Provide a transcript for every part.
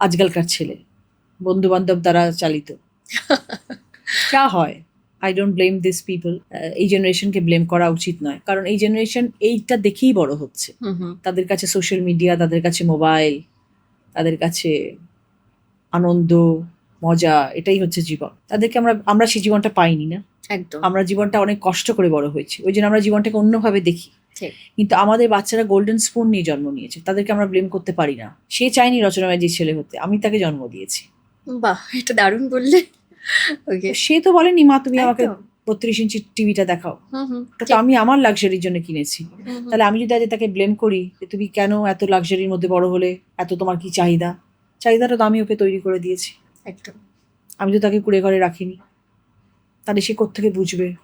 আজকালকার ছেলে বন্ধু বান্ধব দ্বারা চালিত। যা হয়। I don't blame this people এই জেনারেশনকে ব্লেম করা উচিত নয়। কারণ এই জেনারেশন এইটা দেখেই বড় হচ্ছে। তাদের কাছে সোশ্যাল মিডিয়া তাদের কাছে মোবাইল তাদের কাছে আনন্দ মজা এটাই হচ্ছে জীবন। তাদেরকে আমরা আমরা সেই জীবনটা পাইনি না। একদম। আমরা জীবনটা অনেক কষ্ট করে বড় হয়েছি। ওই জন্য আমরা জীবনটাকে অন্যভাবে দেখি। কিন্তু আমাদের বাচ্চারা গোল্ডেন স্পুন নিয়ে জন্ম নিয়েছে। তাদেরকে আমরা ব্লেম করতে পারি না। সে চায়নি রচনা ব্যানার্জির ছেলে হতে। আমি তাকে জন্ম দিয়েছি। বাহ এটা দারুণ বললে। ওকে সে তো বলেনি মা তুমি আমাকে বত্রিশ ইঞ্চি টিভিটা দেখাও। তো আমি আমার লাক্সারির জন্য কিনেছি। তাহলে আমি যদি আজ তাকে ব্লেম করি যে তুমি কেন এত লাক্সারির মধ্যে বড় হলে? এত তোমার কি চাহিদা? চাহিদাটা তো আমি ওকে তৈরি করে দিয়েছি। একদম। আমি তো তাকে কুড়ে ঘরে রাখিনি। তাহলে সে কোত্থেকে বুঝবে?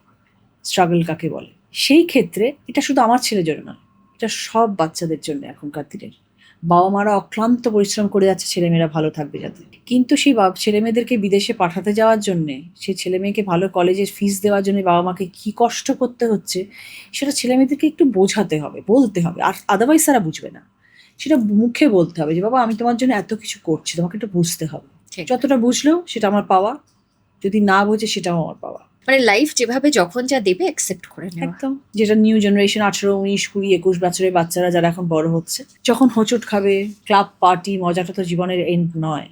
স্ট্রাগল কাকে বলে? সেই ক্ষেত্রে এটা শুধু আমার ছেলের জন্য না এটা সব বাচ্চাদের জন্য এখনকার দিনের। বাবা মারা অক্লান্ত পরিশ্রম করে যাচ্ছে ছেলেমেয়েরা ভালো থাকবে যাতে। কিন্তু সেই বাবা ছেলে মেয়েদেরকে বিদেশে পাঠাতে যাওয়ার জন্যে সেই ছেলে মেয়েকে ভালো কলেজের ফিস দেওয়ার জন্য বাবা মাকে কি কষ্ট করতে হচ্ছে সেটা ছেলে মেয়েদেরকে একটু বোঝাতে হবে বলতে হবে। আর আদারওয়াইজ তারা বুঝবে না। সেটা মুখে বলতে হবে যে বাবা আমি তোমার জন্য এত কিছু করছি তোমাকে একটু বুঝতে হবে। যতটা বুঝলেও সেটা আমার পাওয়া যদি না বোঝে সেটাও আমার পাওয়া। মানে লাইফ যেভাবে যখন যা দেবে অ্যাকসেপ্ট করে নেওয়া। একদম। যেটা নিউ জেনারেশন আঠারো উনিশ কুড়ি একুশ বছরের বাচ্চারা যারা এখন বড় হচ্ছে যখন হোঁচট খাবে ক্লাব পার্টি মজাটা তো জীবনের এন্ড নয়।